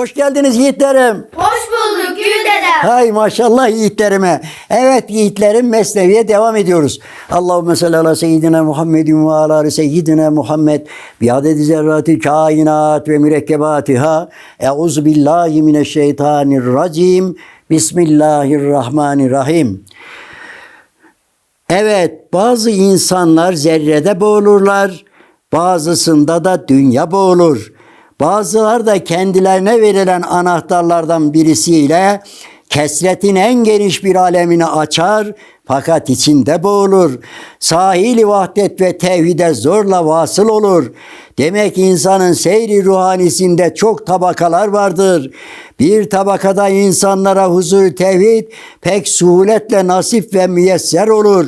Hoş geldiniz yiğitlerim. Hoş bulduk Gül dedem. Hay maşallah yiğitlerime. Evet yiğitlerim Mesnevi'ye devam ediyoruz. Allahümme salli ala seyyidina Muhammedin ve ala ali seyyidina Muhammed bi adedi zerrati kainat ve mürekkebatiha. Euzu billahi mineşşeytanirracim. Bismillahirrahmanirrahim. Evet, bazı insanlar zerrede boğulurlar, bazısında da dünya boğulur. Bazılar da kendilerine verilen anahtarlardan birisiyle kesretin en geniş bir alemini açar fakat içinde boğulur. Sahili vahdet ve tevhide zorla vasıl olur. Demek insanın seyri ruhanisinde çok tabakalar vardır. Bir tabakada insanlara huzur tevhid pek suhuletle nasip ve müyesser olur.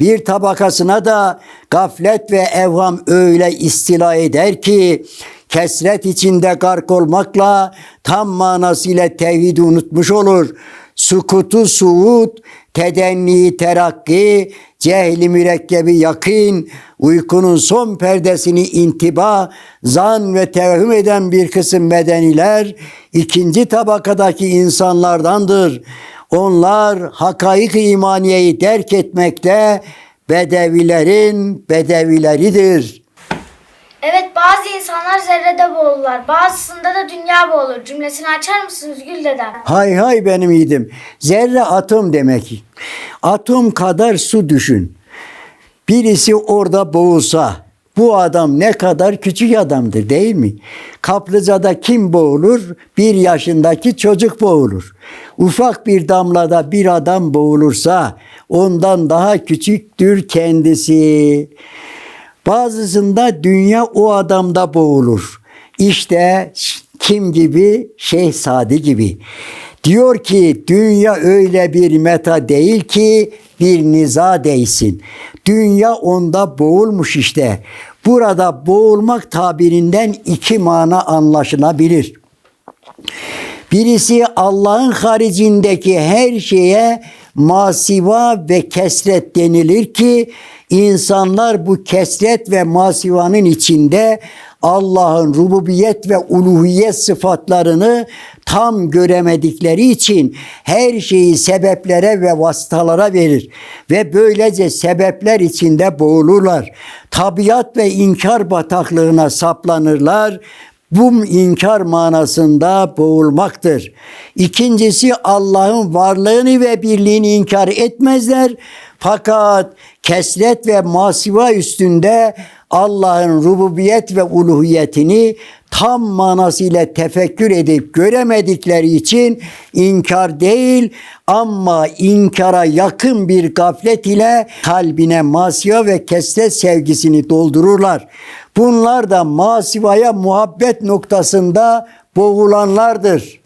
Bir tabakasına da gaflet ve evham öyle istila eder ki kesret içinde gark olmakla tam manasıyla tevhidi unutmuş olur. Sukutu suud, tedenni terakki, cehli mürekkebi yakın, uykunun son perdesini intiba, zan ve tevhüm eden bir kısım medeniler ikinci tabakadaki insanlardandır. Onlar hakaik imaniyeyi derk etmekte bedevilerin bedevileridir. Evet bazı insanlar zerrede boğulurlar. Bazısında da dünya boğulur. Cümlesini açar mısınız Gül dedem? Hay hay benim yiğidim. Zerre atom demek. Atom kadar su düşün. Birisi orada boğulsa bu adam ne kadar küçük adamdır değil mi? Kaplıcada kim boğulur? Bir yaşındaki çocuk boğulur. Ufak bir damlada bir adam boğulursa ondan daha küçüktür kendisi. Bazısında dünya o adamda boğulur. İşte kim gibi? Şeyh Sadi gibi. Diyor ki dünya öyle bir meta değil ki bir niza değsin. Dünya onda boğulmuş işte. Burada boğulmak tabirinden iki mana anlaşılabilir. Birisi Allah'ın haricindeki her şeye masiva ve kesret denilir ki insanlar bu kesret ve masivanın içinde Allah'ın rububiyet ve uluhiyet sıfatlarını tam göremedikleri için her şeyi sebeplere ve vasıtalara verir ve böylece sebepler içinde boğulurlar. Tabiat ve inkar bataklığına saplanırlar bu inkar manasında boğulmaktır. İkincisi Allah'ın varlığını ve birliğini inkar etmezler. Fakat kesret ve masiva üstünde Allah'ın rububiyet ve uluhiyetini tam manasıyla tefekkür edip göremedikleri için inkar değil ama inkara yakın bir gaflet ile kalbine masiva ve kesret sevgisini doldururlar. Bunlar da masivaya muhabbet noktasında boğulanlardır.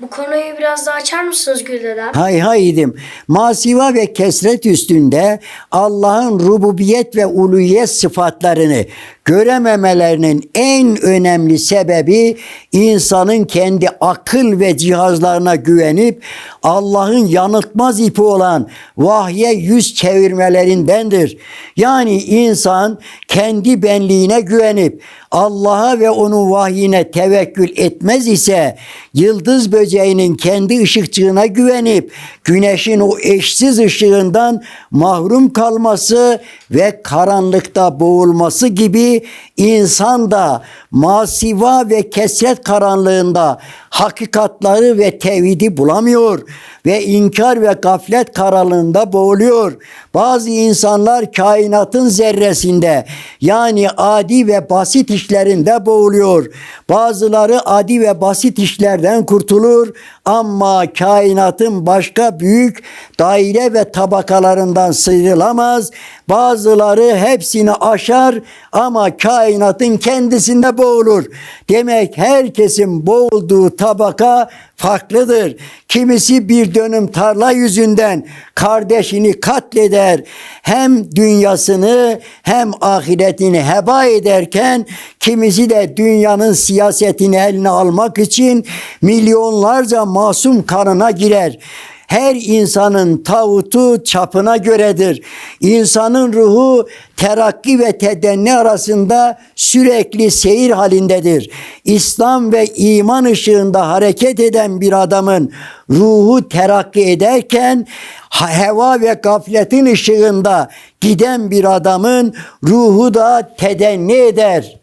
Bu konuyu biraz daha açar mısınız Gül dedem? Hay haydim. Masiva ve kesret üstünde Allah'ın rububiyet ve uluyet sıfatlarını görememelerinin en önemli sebebi insanın kendi akıl ve cihazlarına güvenip Allah'ın yanıltmaz ipi olan vahye yüz çevirmelerindendir. Yani insan kendi benliğine güvenip Allah'a ve onun vahyine tevekkül etmez ise yıldız böceğinin kendi ışıkçığına güvenip güneşin o eşsiz ışığından mahrum kalması ve karanlıkta boğulması gibi insan da masiva ve kesret karanlığında hakikatları ve tevhidi bulamıyor ve inkar ve gaflet karanlığında boğuluyor. Bazı insanlar kainatın zerresinde yani adi ve basit işlerinde boğuluyor. Bazıları adi ve basit işlerden kurtulur ama kainatın başka büyük daire ve tabakalarından sıyrılamaz. Bazıları hepsini aşar ama kainatın kendisinde boğulur. Demek herkesin boğulduğu tabaka farklıdır. Kimisi bir dönüm tarla yüzünden kardeşini katleder. Hem dünyasını hem ahiretini heba ederken kimisi de dünyanın siyasetini eline almak için milyonlarca masum kanına girer. Her insanın tağutu çapına göredir. İnsanın ruhu terakki ve tedenni arasında sürekli seyir halindedir. İslam ve iman ışığında hareket eden bir adamın ruhu terakki ederken heva ve gafletin ışığında giden bir adamın ruhu da tedenni eder.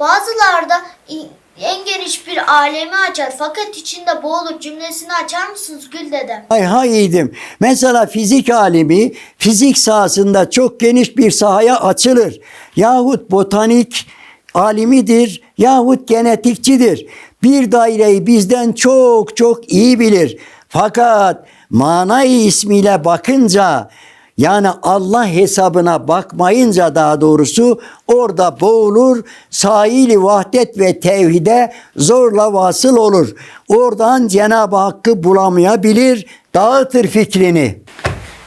Bazılarda en geniş bir alemi açar fakat içinde boğulur cümlesini açar mısınız Gül dedem? Hay hay iyiydim. Mesela fizik alimi fizik sahasında çok geniş bir sahaya açılır. Yahut botanik alimidir yahut genetikçidir. Bir daireyi bizden çok çok iyi bilir. Fakat manayı ismiyle bakınca yani Allah hesabına bakmayınca daha doğrusu orada boğulur, sahili vahdet ve tevhide zorla vasıl olur. Oradan Cenab-ı Hakk'ı bulamayabilir, dağıtır fikrini.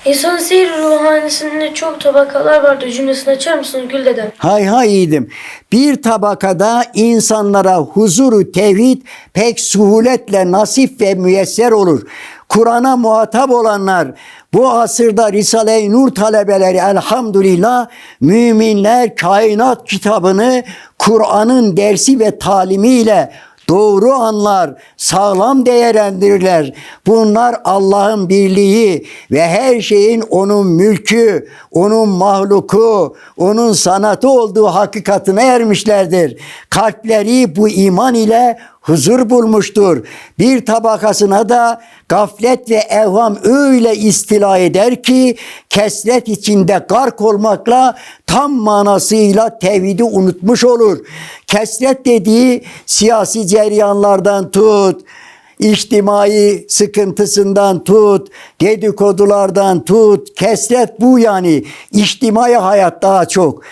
İnsanın seyir ruhanisinde çok tabakalar vardır cümlesini açar mısınız Gül dedem? Hay hay iyiydim. Bir tabakada insanlara huzuru tevhid pek suhuletle nasip ve müyesser olur. Kur'an'a muhatap olanlar bu asırda Risale-i Nur talebeleri elhamdülillah müminler kainat kitabını Kur'an'ın dersi ve talimiyle doğru anlar, sağlam değerlendirirler. Bunlar Allah'ın birliği ve her şeyin onun mülkü, onun mahluku, onun sanatı olduğu hakikatine ermişlerdir. Kalpleri bu iman ile huzur bulmuştur. Bir tabakasına da gaflet ve evham öyle istila eder ki kesret içinde gark olmakla tam manasıyla tevhidi unutmuş olur. Kesret dediği siyasi ceryanlardan tut, içtimai sıkıntısından tut, dedikodulardan tut, kesret bu yani içtimai hayat daha çok.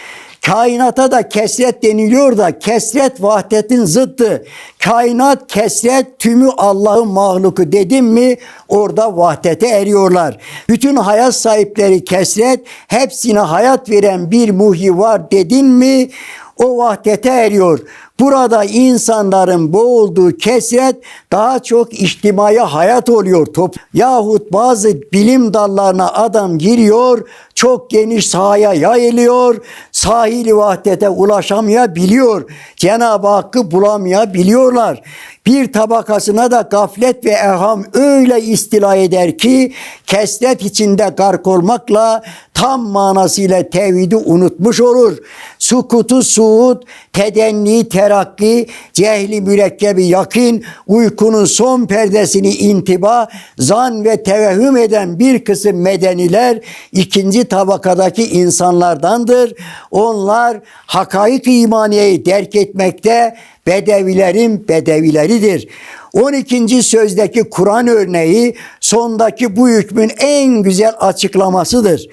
Kainata da kesret deniliyor da kesret vahdetin zıttı. Kainat kesret tümü Allah'ın mahluku dedim mi orada vahdete eriyorlar. Bütün hayat sahipleri kesret hepsine hayat veren bir muhyi var dedin mi o vahdete eriyor. Burada insanların boğulduğu kesret daha çok içtimai hayat oluyor. Top. Yahut bazı bilim dallarına adam giriyor, çok geniş sahaya yayılıyor, sahili vahdete ulaşamayabiliyor. Cenab-ı Hakk'ı bulamayabiliyorlar. Bir tabakasına da gaflet ve eham öyle istila eder ki kesret içinde gark olmakla tam manasıyla tevhidi unutmuş olur. Sukutu suud, tedenni terakki, cehli mürekkebi yakin, uykunun son perdesini intiba, zan ve tevehüm eden bir kısım medeniler ikinci tabakadaki insanlardandır. Onlar hakaik imaniyeyi derk etmekte bedevilerin bedevileridir. 12. sözdeki Kur'an örneği sondaki bu hükmün en güzel açıklamasıdır.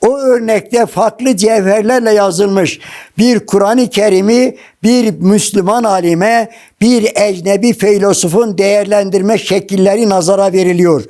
O örnekte farklı cevherlerle yazılmış bir Kur'an-ı Kerim'i bir Müslüman alime, bir ecnebi filozofun değerlendirme şekilleri nazara veriliyor.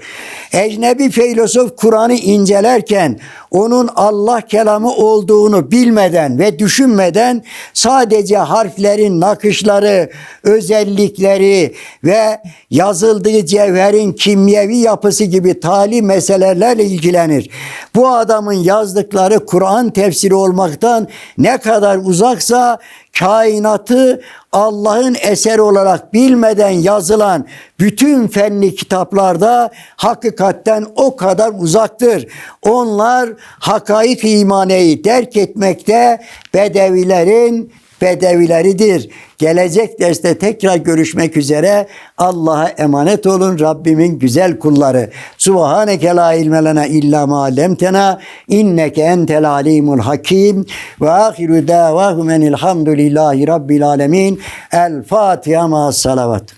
Ecnebi filozof Kur'an'ı incelerken onun Allah kelamı olduğunu bilmeden ve düşünmeden sadece harflerin nakışları, özellikleri ve yazıldığı cevherin kimyevi yapısı gibi tali meselelerle ilgilenir. Bu adamın yazdıkları Kur'an tefsiri olmaktan ne kadar uzaksa kainatı Allah'ın eseri olarak bilmeden yazılan bütün fenli kitaplarda hakikatten o kadar uzaktır. Onlar hakaik imaneyi derk etmekte bedevilerin bedevileridir. Gelecek derste tekrar görüşmek üzere. Allah'a emanet olun Rabbimin güzel kulları. Subhaneke la ilme lena illa ma allamtena inneke entel alimul hakim ve ahiru davahum enilhamdülillahi rabbil alemin. El Fatiha ma salavat.